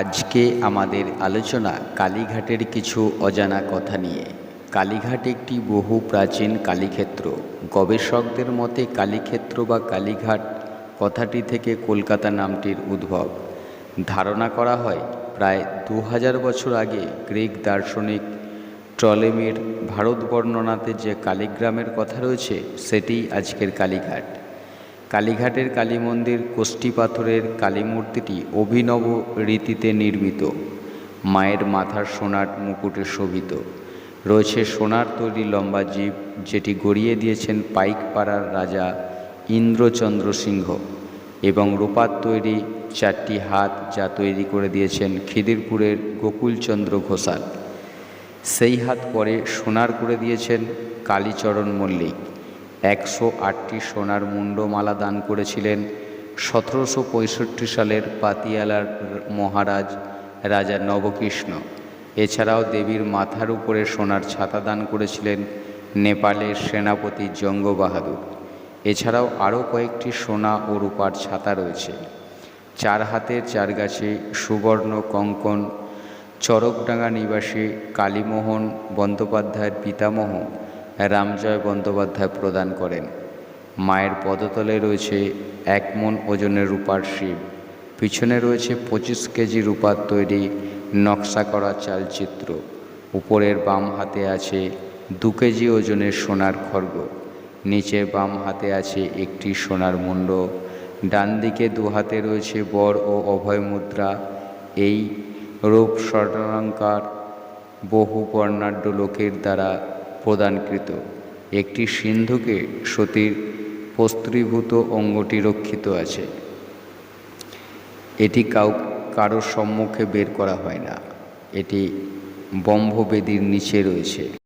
আজকে আমাদের আলোচনা কালীঘাটের কিছু অজানা কথা নিয়ে। কালীঘাট একটি বহু প্রাচীন কালীক্ষেত্র। গবেষকদের মতে কালীক্ষেত্র বা কালীঘাট কথাটি থেকে কলকাতা নামটির উদ্ভব। ধারণা করা হয়, প্রায় দু হাজার বছর আগে গ্রিক দার্শনিক ট্রলেমির ভারত বর্ণনাতে যে কালীগ্রামের কথা রয়েছে, সেটিই আজকের কালীঘাট। কালীঘাটের কালী মন্দির কোষ্ঠী পাথরের কালী মূর্তিটি অভিনব রীতিতে নির্মিত। মায়ের মাথার সোনার মুকুটে শোভিত। রয়েছে সোনার তৈরি লম্বা জীব, যেটি গড়িয়ে দিয়েছেন পাইকপাড়ার রাজা ইন্দ্রচন্দ্র সিংহ এবং রূপার তৈরি চারটি হাত যা তৈরি করে দিয়েছেন খিদিরপুরের গোকুলচন্দ্র ঘোষাল। সেই হাত পরে সোনার করে দিয়েছেন কালীচরণ মল্লিক। একশো আটটি সোনার মুন্ডমালা দান করেছিলেন সতেরোশো পঁয়ষট্টি সালের পাতিয়ালার মহারাজ রাজা নবকৃষ্ণ। এছাড়াও দেবীর মাথার উপরে সোনার ছাতা দান করেছিলেন নেপালের সেনাপতি জঙ্গ বাহাদুর এছাড়াও আরও কয়েকটি সোনা ও রূপার ছাতা রয়েছে। চার হাতের চার গাছে সুবর্ণ কঙ্কন, চরকডাঙ্গা নিবাসী কালীমোহন বন্দ্যোপাধ্যায়ের পিতামহ রামজয় বন্দ্যোপাধ্যায় প্রদান করেন। মায়ের পদতলে রয়েছে এক মন ওজনের রূপার শিব। পিছনে রয়েছে পঁচিশ কেজি রূপার তৈরি নকশা করা চালচিত্র। উপরের বাম হাতে আছে দু কেজি ওজনের সোনার খড়গ নিচে বাম হাতে আছে একটি সোনার মুন্ড। ডান দিকে দু হাতে রয়েছে বর ও অভয় মুদ্রা। এই রূপ স্বর্ণালঙ্কার বহু বর্ণাঢ্য লোকের দ্বারা প্রদানকৃত। একটি সিন্ধুকে সতীর পস্ত্রীভূত অঙ্গটি রক্ষিত আছে। এটি কাউ কারোর সম্মুখে বের করা হয় না। এটি বম্ভবেদীর নিচে রয়েছে।